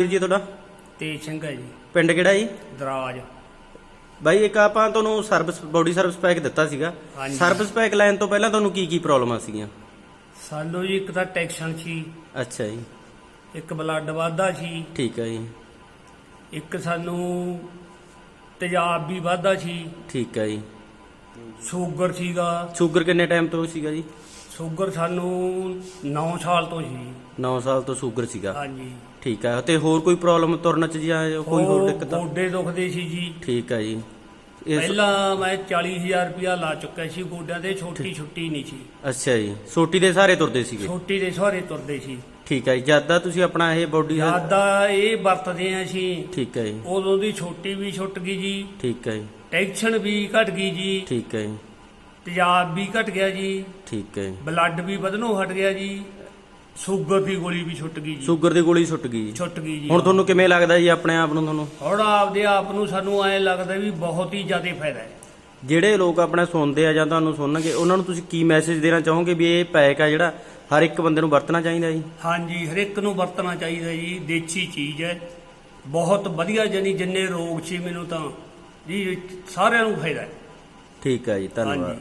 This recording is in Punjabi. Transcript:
ਵੀਰ ਜੀ ਤੁਹਾਡਾ? ਤੇਜ ਸਿੰਘ ਹੈ ਜੀ। ਪਿੰਡ ਕਿਹੜਾ ਜੀ? ਦਰਾਜ। ਬਾਈ ਇੱਕ ਆਪਾਂ ਤੁਹਾਨੂੰ ਸਰਵਿਸ ਬੋਡੀ ਸਰਵਿਸ ਪੈਕ ਦਿੱਤਾ ਸੀਗਾ। ਹਾਂਜੀ। ਸਰਵਿਸ ਪੈਕ ਲੈਣ ਤੋਂ ਪਹਿਲਾਂ ਤੁਹਾਨੂੰ ਕੀ ਕੀ ਪ੍ਰੋਬਲਮਾਂ ਸੀਗੀਆਂ? ਸਾਨੂੰ ਜੀ ਇੱਕ ਤਾਂ ਟੈਕਸ਼ਨ ਸੀ। ਅੱਛਾ ਜੀ। ਇੱਕ ਬਲੱਡ ਵਾਧਾ ਸੀ। ਠੀਕ ਹੈ ਜੀ। ਇੱਕ ਸਾਨੂੰ ਤੇਜ਼ਾਬ ਵੀ ਵਾਧਾ ਸੀ। ਠੀਕ ਹੈ ਜੀ। ਸ਼ੂਗਰ ਸੀਗਾ। ਸ਼ੂਗਰ ਕਿੰਨੇ ਟਾਈਮ ਤੋਂ ਸੀਗਾ ਜੀ? ਸ਼ੂਗਰ ਸਾਨੂੰ 9 ਸਾਲ ਤੋਂ ਸੀ 9 ਸਾਲ ਤੋਂ ਸ਼ੂਗਰ ਸੀਗਾ। ਹਾਂਜੀ। ਠੀਕ ਹੈ ਤੇ ਹੋਰ ਕੋਈ ਪ੍ਰੋਬਲਮ ਤੁਰਨ ਚ ਜਾਂ ਕੋਈ ਹੋਰ ਦਿੱਕਤ? ਗੋਡੇ ਦੁਖਦੇ ਸੀ ਜੀ। ਠੀਕ ਹੈ ਜੀ। ਇਸ ਪਹਿਲਾਂ ਮੈਂ 40000 ਰੁਪਇਆ ਲਾ ਚੁੱਕਿਆ ਸੀ ਗੋਡਿਆਂ ਤੇ ਛੋਟੀ ਛੁੱਟੀ ਨਹੀਂ ਸੀ। ਅੱਛਾ ਜੀ ਸੋਟੀ ਦੇ ਸਾਰੇ ਤੁਰਦੇ ਸੀਗੇ? ਛੋਟੀ ਦੇ ਸਹਾਰੇ ਤੁਰਦੇ ਸੀ। ਠੀਕ ਹੈ ਜੀ ਜਦ ਦਾ ਤੁਸੀਂ ਆਪਣਾ ਇਹ ਬੋਡੀ ਜ਼ਿਆਦਾ ਇਹ ਵਰਤਦੇ ਆ ਅਸੀਂ। ਠੀਕ ਹੈ ਜੀ। ਉਦੋਂ ਦੀ ਛੋਟੀ ਵੀ ਛੁੱਟ ਗਈ ਜੀ। ਠੀਕ ਹੈ ਜੀ। ਟੈਕਸ਼ਨ ਵੀ ਘਟ ਗਈ ਜੀ। ਠੀਕ ਹੈ ਜੀ। ਤੇਜ਼ਾਬ ਵੀ ਘਟ ਗਿਆ ਜੀ। ਠੀਕ ਹੈ ਜੀ। ਬਲੱਡ ਵੀ ਵਧਣੋਂ ਹਟ ਗਿਆ ਜੀ। ਸ਼ੂਗਰ ਦੀ ਗੋਲੀ ਵੀ ਛੁੱਟ ਗਈ ਜੀ। ਸ਼ੂਗਰ ਦੀ ਗੋਲੀ ਛੁੱਟ ਗਈ ਜੀ। ਛੁੱਟ ਗਈ ਜੀ। ਹੁਣ ਤੁਹਾਨੂੰ ਕਿਵੇਂ ਲੱਗਦਾ ਜੀ ਆਪਣੇ ਆਪ ਨੂੰ ਤੁਹਾਨੂੰ? ਹੁਣ ਆਪਦੇ ਆਪ ਨੂੰ ਸਾਨੂੰ ਐ ਲੱਗਦਾ ਵੀ ਬਹੁਤ ਹੀ ਜ਼ਿਆਦਾ ਫਾਇਦਾ ਹੈ। ਜਿਹੜੇ ਲੋਕ ਆਪਣਾ ਸੁਣਦੇ ਆ ਜਾਂ ਤੁਹਾਨੂੰ ਸੁਣਨਗੇ ਉਹਨਾਂ ਨੂੰ ਤੁਸੀਂ ਕੀ ਮੈਸੇਜ ਦੇਣਾ ਚਾਹੋਗੇ ਵੀ ਇਹ ਪੈਕ ਆ ਜਿਹੜਾ ਹਰ ਇੱਕ ਬੰਦੇ ਨੂੰ ਵਰਤਣਾ ਚਾਹੀਦਾ ਜੀ? ਹਾਂਜੀ ਹਰ ਇੱਕ ਨੂੰ ਵਰਤਣਾ ਚਾਹੀਦਾ ਜੀ। ਦੇਸੀ ਚੀਜ਼ ਹੈ। ਬਹੁਤ ਵਧੀਆ ਜਾਨੀ ਜਿੰਨੇ ਰੋਗ ਸੀ ਮੈਨੂੰ ਤਾਂ ਜੀ ਸਾਰਿਆਂ ਨੂੰ ਫਾਇਦਾ ਹੈ। ਠੀਕ ਹੈ ਜੀ ਧੰਨਵਾਦ।